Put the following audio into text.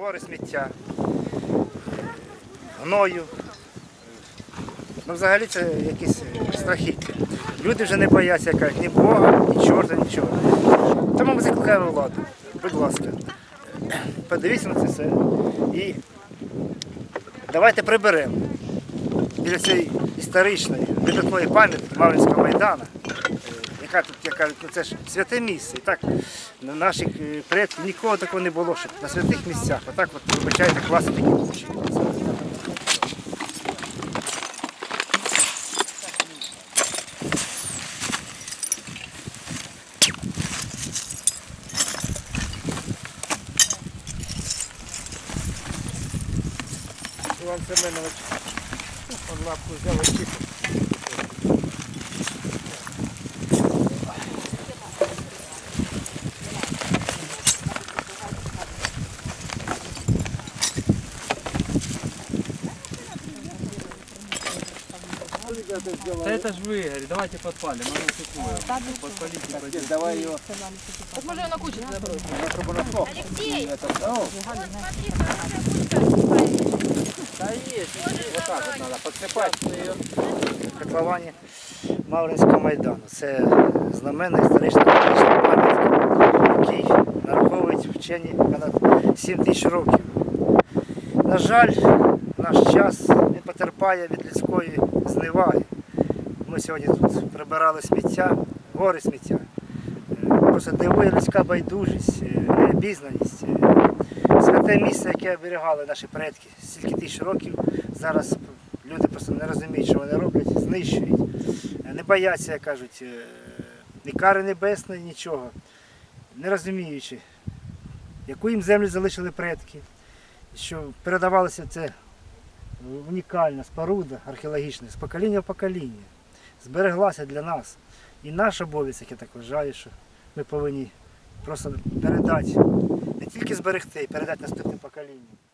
гори сміття, гною. Ну, взагалі це якісь страхіття. Люди вже не бояться, кажуть, ні Бога, ні чорта, нічого. Тому ми закликаємо владу. Будь ласка, подивіться на це все. І давайте приберемо біля цієї історичної видатної пам'ятки Мавринського майдану, яка тут, яка ну, це ж святе місце. І так на наших е, предків нікого такого не було, щоб на святих місцях. Отак от, вибачайте, класи такі кучі. Іван Семенович, он лапку взяв і Да это ж вы, Игорь, давайте подпалим, а ну такое. Подпалите, пойдем. Давай ее. Так може його на кучу забрати. Алексей! Да есть, вот так вот надо подсыпать. котловані Мавринського майдану. Це знаменна історична політична пам'ятка, який нараховують вчені понад 7 тисяч років. На жаль, наш час він потерпає від людської зневаги. Ми сьогодні тут прибирали сміття, гори сміття. Е, Просто дивує людська байдужість, е, необізнаність. Е, Святе місце, яке оберігали наші предки стільки тисяч років, зараз люди просто не розуміють, що вони роблять, знищують. Не бояться, як кажуть, ні кари небесної, нічого. Не розуміючи, яку їм землю залишили предки, що передавалося це унікальна споруда археологічна з покоління в покоління. Збереглася для нас. І наш обов'язок, я так вважаю, що ми повинні просто передати, не тільки зберегти, а передати наступним поколінням.